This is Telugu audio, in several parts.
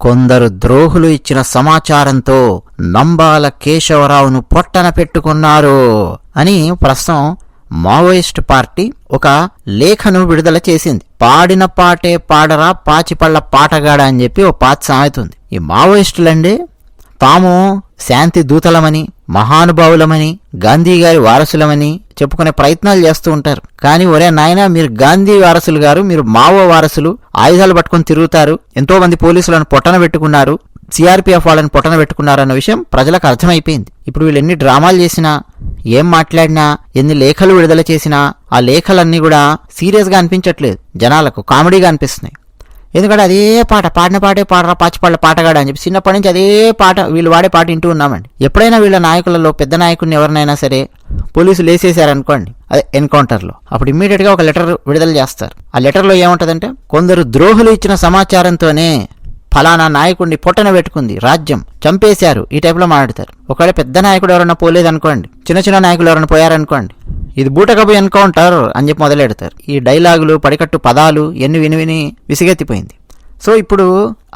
కొందరు ద్రోహులు ఇచ్చిన సమాచారంతో నంబాల కేశవరావును పొట్టన పెట్టుకున్నారు అని ప్రస్తుతం మావోయిస్ట్ పార్టీ ఒక లేఖను విడుదల చేసింది. పాడిన పాటే పాడరా పాచిపళ్ళ పాటగాడ అని చెప్పి ఓ పాత సామెత ఉంది ఈ మావోయిస్టులండి తాము శాంతి దూతలమని మహానుభావులమని గాంధీ గారి వారసులమని చెప్పుకునే ప్రయత్నాలు చేస్తూ ఉంటారు. కానీ ఒరే నాయన మీరు గాంధీ వారసులు గారు మీరు మావో వారసులు ఆయుధాలు పట్టుకొని తిరుగుతారు ఎంతో మంది పోలీసులను పొట్టన పెట్టుకున్నారు సిఆర్పీఎఫ్ వాళ్ళని పొట్టన పెట్టుకున్నారన్న విషయం ప్రజలకు అర్థమైపోయింది. ఇప్పుడు వీళ్ళు ఎన్ని డ్రామాలు చేసినా ఏం మాట్లాడినా ఎన్ని లేఖలు విడుదల చేసినా ఆ లేఖలన్నీ కూడా సీరియస్గా అనిపించట్లేదు. జనాలకు కామెడీగా అనిపిస్తున్నాయి. ఎందుకంటే అదే పాట పాడిన పాటే పాడరా పాచిపాళ్ళ పాటగాడు అని చెప్పి చిన్నప్పటి నుంచి అదే పాట వీళ్ళు వాడే పాట వింటూ ఉన్నామండి. ఎప్పుడైనా వీళ్ళ నాయకులలో పెద్ద నాయకుడిని ఎవరినైనా సరే పోలీసులు వేసేసారనుకోండి అదే ఎన్కౌంటర్లో. అప్పుడు ఇమ్మీడియట్గా ఒక లెటర్ విడుదల చేస్తారు. ఆ లెటర్లో ఏముంటదంటే కొందరు ద్రోహులు ఇచ్చిన సమాచారంతోనే ఫలానా నాయకుడిని పొట్టన పెట్టుకుంది రాజ్యం చంపేశారు ఈ టైప్లో మాట్లాడతారు. ఒకవేళ పెద్ద నాయకుడు ఎవరైనా పోలేదనుకోండి చిన్న చిన్న నాయకులు ఎవరైనా పోయారనుకోండి ఇది బూటకపు ఎన్కౌంటర్ అని చెప్పి మొదలెడతారు. ఈ డైలాగులు పడికట్టు పదాలు ఎన్ని విని విని విసిగెత్తిపోయింది. సో ఇప్పుడు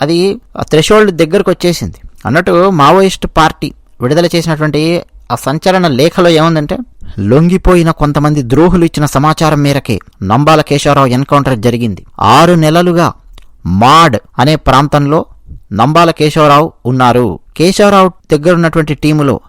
అది థ్రెషోల్డ్ దగ్గరకు వచ్చేసింది. అన్నట్టు మావోయిస్ట్ పార్టీ విడుదల చేసినటువంటి ఆ సంచలన లేఖలో ఏముందంటే లొంగిపోయిన కొంతమంది ద్రోహులు ఇచ్చిన సమాచారం మేరకే నంబాల కేశవరావు ఎన్కౌంటర్ జరిగింది. ఆరు నెలలుగా మాడ్ అనే ప్రాంతంలో నంబాల కేశవరావు ఉన్నారు. కేశవరావు దగ్గర ఉన్నటువంటి టీములో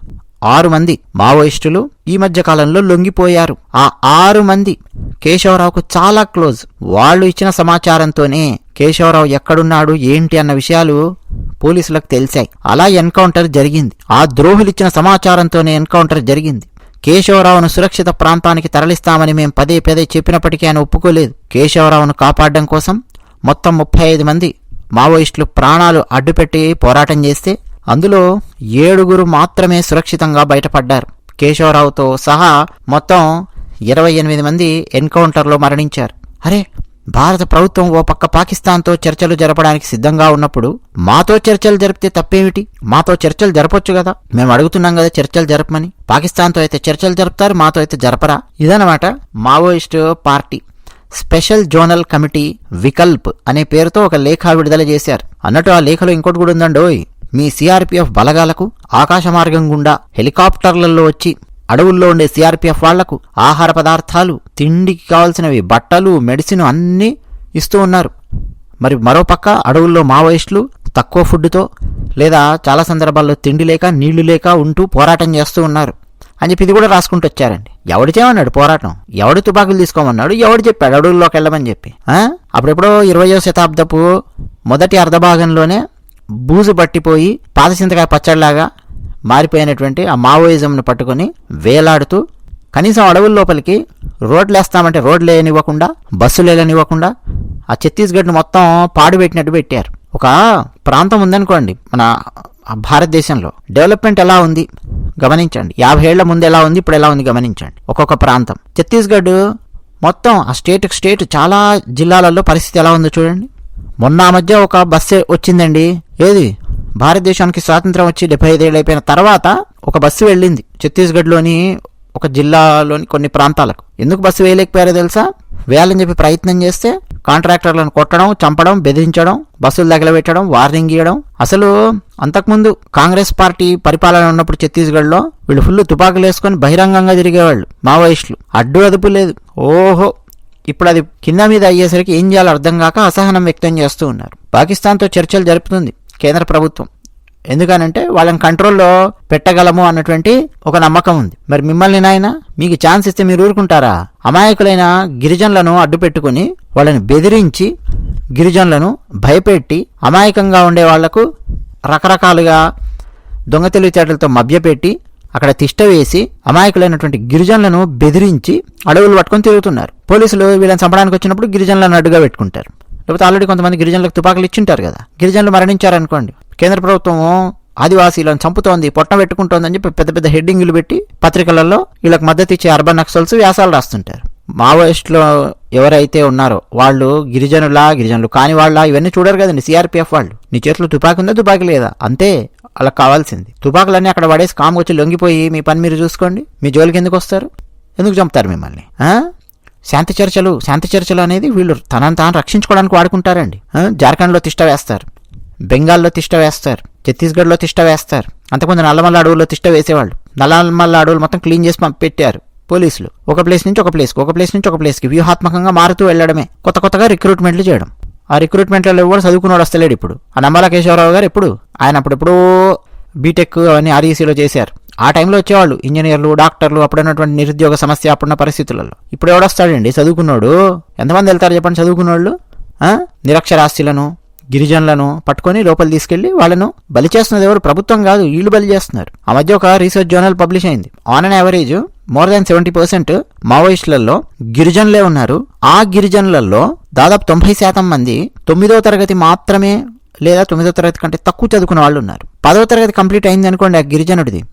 ఆరు మంది మావోయిస్టులు ఈ మధ్య కాలంలో లొంగిపోయారు. ఆ ఆరు మంది కేశవరావుకు చాలా క్లోజ్. వాళ్ళు ఇచ్చిన సమాచారంతోనే కేశవరావు ఎక్కడున్నాడు ఏంటి అన్న విషయాలు పోలీసులకు తెలిసాయి. అలా ఎన్కౌంటర్ జరిగింది. ఆ ద్రోహులిచ్చిన సమాచారంతోనే ఎన్కౌంటర్ జరిగింది. కేశవరావును సురక్షిత ప్రాంతానికి తరలిస్తామని మేం పదే పదే చెప్పినప్పటికీ ఆయన ఒప్పుకోలేదు. కేశవరావును కాపాడడం కోసం మొత్తం ముప్పై ఐదు మంది మావోయిస్టులు ప్రాణాలు అడ్డుపెట్టి పోరాటం చేస్తే అందులో ఏడుగురు మాత్రమే సురక్షితంగా బయటపడ్డారు. కేశవరావుతో సహా మొత్తం ఇరవై ఎనిమిది మంది ఎన్కౌంటర్లో మరణించారు. అరే భారత ప్రభుత్వం ఓ పక్క పాకిస్తాన్తో చర్చలు జరపడానికి సిద్ధంగా ఉన్నప్పుడు మాతో చర్చలు జరిపితే తప్పేమిటి? మాతో చర్చలు జరపొచ్చు కదా. మేము అడుగుతున్నాం కదా చర్చలు జరపమని. పాకిస్తాన్తో అయితే చర్చలు జరుపుతారు మాతో అయితే జరపరా? ఇదనమాట Maoist party. Special zonal committee Vikalp అనే పేరుతో ఒక లేఖ విడుదల చేశారు. అన్నట్టు ఆ లేఖలో ఇంకోటి కూడా ఉందండోయ్. మీ సిఆర్పిఎఫ్ బలగాలకు ఆకాశ మార్గం గుండా హెలికాప్టర్లలో వచ్చి అడవుల్లో ఉండే సిఆర్పిఎఫ్ వాళ్ళకు ఆహార పదార్థాలు తిండికి కావాల్సినవి బట్టలు మెడిసిన్ అన్నీ ఇస్తూ ఉన్నారు. మరి మరోపక్క అడవుల్లో మావోయిస్టులు తక్కువ ఫుడ్తో లేదా చాలా సందర్భాల్లో తిండి లేక నీళ్ళు లేక ఉంటూ పోరాటం చేస్తూ ఉన్నారు. అని చెప్పి ఇది కూడా రాసుకుంటూ వచ్చారండి. ఎవడు చేయమన్నాడు పోరాటం? ఎవడు తుపాకులు తీసుకోమన్నాడు? ఎవడు చెప్పాడు? అడవుల్లోకి వెళ్ళమని చెప్పి అప్పుడెప్పుడో ఇరవయో శతాబ్దపు మొదటి అర్ధభాగంలోనే బూజు పట్టిపోయి పాతచింతకాయ పచ్చడిలాగా మారిపోయినటువంటి ఆ మావోయిజంను పట్టుకొని వేలాడుతూ కనీసం అడవుల లోపలికి రోడ్లు వేస్తామంటే రోడ్లు వేయనివ్వకుండా బస్సులు వేయనివ్వకుండా ఆ ఛత్తీస్గఢ్ను మొత్తం పాడుపెట్టినట్టు పెట్టారు. ఒక ప్రాంతం ఉందనుకోండి మన భారతదేశంలో. డెవలప్మెంట్ ఎలా ఉంది? గమనించండి. యాభై ఏళ్ళ ముందు ఎలా ఉంది? ఇప్పుడు ఎలా ఉంది? గమనించండి. ఒక్కొక్క ప్రాంతం. ఛత్తీస్గఢ్ మొత్తం ఆ స్టేట్ స్టేట్ చాలా జిల్లాలలో పరిస్థితి ఎలా ఉందో చూడండి. మొన్న మధ్య ఒక బస్సు వచ్చిందండి. ఏది? భారతదేశానికి స్వాతంత్రం వచ్చి డెబ్బై ఐదేళ్ళు అయిపోయిన తర్వాత ఒక బస్సు వెళ్ళింది. ఛత్తీస్గఢ్లోని ఒక జిల్లాలోని కొన్ని ప్రాంతాలకు. ఎందుకు బస్సు వేయలేకపోయారో తెలుసా? వేయాలని చెప్పి ప్రయత్నం చేస్తే కాంట్రాక్టర్లను కొట్టడం చంపడం బెదిరించడం బస్సులు తగలబెట్టడం వార్నింగ్ ఇవ్వడం. అసలు అంతకుముందు కాంగ్రెస్ పార్టీ పరిపాలన ఉన్నప్పుడు ఛత్తీస్గఢ్లో వీళ్ళు ఫుల్ తుపాకులు వేసుకొని బహిరంగంగా తిరిగేవాళ్ళు. మావోయిస్టులు. అడ్డు అదుపు లేదు. ఓహో! ఇప్పుడు అది కింద మీద అయ్యేసరికి ఏం చేయాలో అర్థం కాక అసహనం వ్యక్తం చేస్తూ ఉన్నారు. పాకిస్తాన్తో చర్చలు జరుపుతుంది కేంద్ర ప్రభుత్వం. ఎందుకనంటే వాళ్ళని కంట్రోల్లో పెట్టగలము అన్నటువంటి ఒక నమ్మకం ఉంది. మరి మిమ్మల్ని నాయన మీకు ఛాన్స్ ఇస్తే మీరు ఊరుకుంటారా? అమాయకులైన గిరిజనులను అడ్డు పెట్టుకుని వాళ్ళని బెదిరించి గిరిజనులను భయపెట్టి అమాయకంగా ఉండే వాళ్ళకు రకరకాలుగా దొంగ తెలివితేటలతో మభ్యపెట్టి అక్కడ తిష్ట వేసి అమాయకులైనటువంటి గిరిజనులను బెదిరించి అడవులు పట్టుకొని తిరుగుతున్నారు. పోలీసులు వీళ్ళని చంపడానికి వచ్చినప్పుడు గిరిజనులను అడ్డుగా పెట్టుకుంటారు. లేకపోతే ఆల్రెడీ కొంతమంది గిరిజనులకు తుపాకులు ఇచ్చింటారు కదా. గిరిజనులు మరణించారనుకోండి. కేంద్ర ప్రభుత్వం ఆదివాసీలను చంపుతోంది పొట్టం పెట్టుకుంటోంది అని చెప్పి పెద్ద పెద్ద హెడ్డింగులు పెట్టి పత్రికలలో వీళ్ళకి మద్దతు ఇచ్చే అర్బన్ నక్సల్స్ వ్యాసాలు రాస్తుంటారు. మావోయిస్టులు ఎవరైతే ఉన్నారో వాళ్ళు గిరిజనులా గిరిజనులు కాని వాళ్ళ ఇవన్నీ చూడరు కదండి సిఆర్పిఎఫ్ వాళ్ళు. నీ చేతిలో తుపాకి ఉందా తుపాకి లేదా? అంతే. అలా కావాల్సింది. తుపాకులన్నీ అక్కడ పడేసి కామ్ వచ్చి లొంగిపోయి మీ పని మీరు చూసుకోండి. మీ జోలికి ఎందుకు వస్తారు? ఎందుకు చంపుతారు మిమ్మల్ని? శాంతి చర్చలు శాంతి చర్చలు అనేది వీళ్ళు తనను తాను రక్షించుకోవడానికి వాడుకుంటారండి. జార్ఖండ్లో తిష్ట వేస్తారు. బెంగాల్లో తిష్ట వేస్తారు. ఛత్తీస్గఢ్లో తిష్ట వేస్తారు. అంతకుముందు నల్లమల్ల అడవుల్లో తిష్ట వేసేవాళ్ళు. నల్లమల్ల అడవులు మొత్తం క్లీన్ చేసి పెట్టారు పోలీసులు. ఒక ప్లేస్ నుంచి ఒక ప్లేస్కి ఒక ప్లేస్ నుంచి ఒక ప్లేస్కి వ్యూహాత్మకంగా మారుతూ వెళ్ళడమే. కొత్త కొత్తగా రిక్రూట్మెంట్లు చేయడం. ఆ రిక్రూట్మెంట్లలో కూడా చదువుకున్నాడు వస్తలేడు ఇప్పుడు. ఆ నమ్మాల కేశవరావు గారు ఎప్పుడు ఆయన అప్పుడెప్పుడూ బీటెక్ అవన్నీ ఆర్ఈసీలో చేశారు. ఆ టైంలో వచ్చేవాళ్ళు ఇంజనీర్లు డాక్టర్లు అప్పుడున్నటువంటి నిరుద్యోగ సమస్య అప్పుడున్న పరిస్థితులలో. ఇప్పుడు ఎవడొస్తాడండి? చదువుకున్నాడు. ఎంతమంది వెళ్తారు చెప్పండి చదువుకున్నోళ్ళు? ఆ? నిరక్షరాస్యులను గిరిజనులను పట్టుకొని లోపల తీసుకెళ్ళి వాళ్ళను బలి చేస్తున్నది ఎవరు? ప్రభుత్వం కాదు వీళ్ళు బలి చేస్తున్నారు. ఆ మధ్య ఒక రీసెర్చ్ జర్నల్ పబ్లిష్ అయింది. On an average more than seventy percent మావోయిస్టులలో గిరిజనులే ఉన్నారు. ఆ గిరిజనులలో దాదాపు తొంభై శాతం మంది తొమ్మిదో తరగతి మాత్రమే లేదా తొమ్మిదో తరగతి కంటే తక్కువ చదువుకున్న వాళ్ళు ఉన్నారు. పదో తరగతి కంప్లీట్ అయింది అనుకోండి ఆ గిరిజనుడిది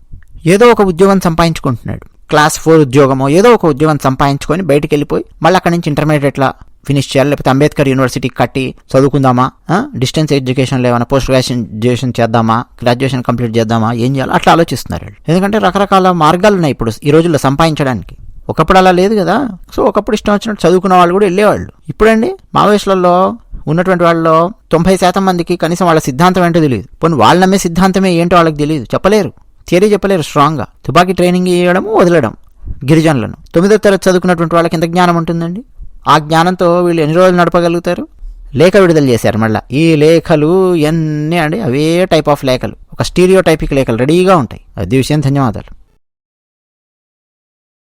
ఏదో ఒక ఉద్యోగం సంపాదించుకుంటున్నాడు. క్లాస్ ఫోర్ ఉద్యోగమో ఏదో ఒక ఉద్యోగం సంపాదించుకొని బయటికి వెళ్ళిపోయి మళ్ళీ అక్కడి నుంచి ఇంటర్మీడియట్లా ఫినిష్ చేయాలి? లేకపోతే అంబేద్కర్ యూనివర్సిటీకి కట్టి చదువుకుందామా? డిస్టెన్స్ ఎడ్యుకేషన్లో ఏమైనా పోస్ట్ గ్రాడ్యుయేషన్ చేద్దామా? గ్రాడ్యుయేషన్ కంప్లీట్ చేద్దామా? ఏం చేయాలి? అట్లా ఆలోచిస్తున్నారు వాళ్ళు. ఎందుకంటే రకరకాల మార్గాలు ఉన్నాయి ఇప్పుడు ఈ రోజుల్లో సంపాదించడానికి. ఒకప్పుడు అలా లేదు కదా. సో ఒకప్పుడు ఇష్టం వచ్చినట్టు చదువుకున్న వాళ్ళు కూడా వెళ్ళేవాళ్ళు. ఇప్పుడండి మావేశ్లలో ఉన్నటువంటి వాళ్ళలో తొంభై శాతం మందికి కనీసం వాళ్ళ సిద్ధాంతం ఏంటో తెలియదు. పోనీ వాళ్ళు నమ్మే సిద్ధాంతమే ఏంటో వాళ్ళకి తెలియదు. చెప్పలేరు. థియరీ చెప్పలేరు స్ట్రాంగ్గా. తుపాకీ ట్రైనింగ్ ఇవ్వడం వదలడం గిరిజనులను. తొమ్మిదో తరగతి చదువుకున్నటువంటి వాళ్ళకి ఎంత జ్ఞానం ఉంటుందండి? ఆ జ్ఞానంతో వీళ్ళు ఎన్ని రోజులు నడపగలుగుతారు? లేఖ విడుదల చేశారు మళ్ళీ. ఈ లేఖలు ఎన్ని అండి? అవే టైప్ ఆఫ్ లేఖలు. ఒక స్టీరియో టైపిక్ లేఖలు రెడీగా ఉంటాయి. అది విషయం ధన్యవాదాలు.